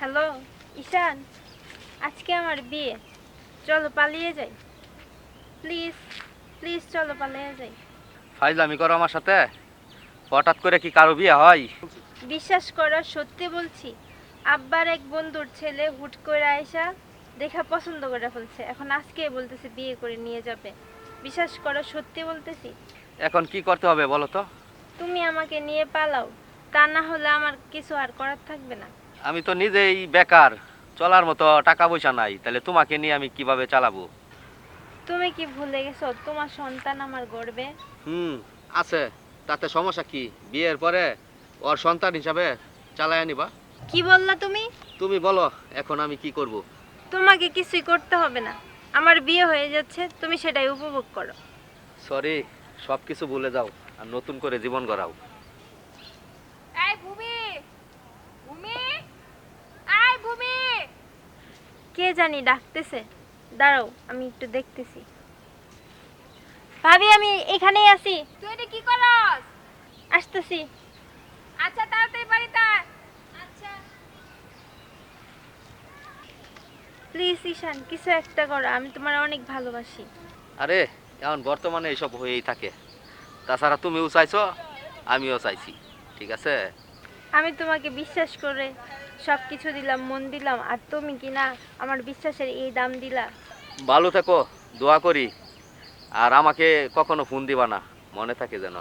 Hello ঈশান আজকে আমার বিয়ে। চলো পালিয়ে যাই। প্লিজ প্লিজ চলো পালিয়ে যাই। ফাইজলামি করো আমার সাথে। হঠাৎ করে কি কারও বিয়ে হয়? বিশ্বাস করো সত্যি বলছি আব্বার এক বন্ধুর ছেলে হুট করে আয়সা দেখা পছন্দ করে ফেলছে। এখন আজকে বলতেছে বিয়ে করে নিয়ে যাবে। বিশ্বাস করো সত্যি বলতেছি। এখন কি করতে হবে বলো তো? তুমি আমাকে নিয়ে পালাও। তা না হলে আমার কিছু আর করার থাকবে না। আমি তো নিজেই বেকার চলার মতো টাকা পয়সা নাই তাহলে তোমাকে নিয়ে আমি কীভাবে চালাবো? তুমি কি ভুলে গেছো তোমার সন্তান আমার গর্বে হুম আছে। তাতে সমস্যা কি? বিয়ের পরে ওর সন্তান হিসাবে চালায় নিবা কি বললা তুমি? তুমি বলো এখন আমি কি করব? তোমাকে কিছুই করতে হবে না। আমার বিয়ে হয়ে যাচ্ছে তুমি সেটাই উপভোগ করো। সরি সব কিছু ভুলে যাও আর নতুন করে জীবন গড়াও এই ভূমি ভূমি এই ভূমি কে জানি ডাকতেছে। দাঁড়াও আমি একটু দেখতেছি। ভাবি আমি এখানেই আছি। তুই এটা কি করস? আসতেছি। আচ্ছা তাড়াতাড়ি বাড়িতে আয়। আচ্ছা। প্লিজ ঈশান কিছু একটা করো আমি তোমার অনেক ভালোবাসি। আরে এখন বর্তমানে এইসব হয়েই থাকে। তাছাড়া তুমিও চাইছো আমিও চাইছি ঠিক আছে? আমি তোমাকে বিশ্বাস করে সব কিছু দিলাম, মন দিলাম, আর তুমি কি না আমার বিশ্বাসের এই দাম দিলা? ভালো থাকো, দোয়া করি, আর আমাকে কখনো ফোন দিবা না, মনে থাকে যেন।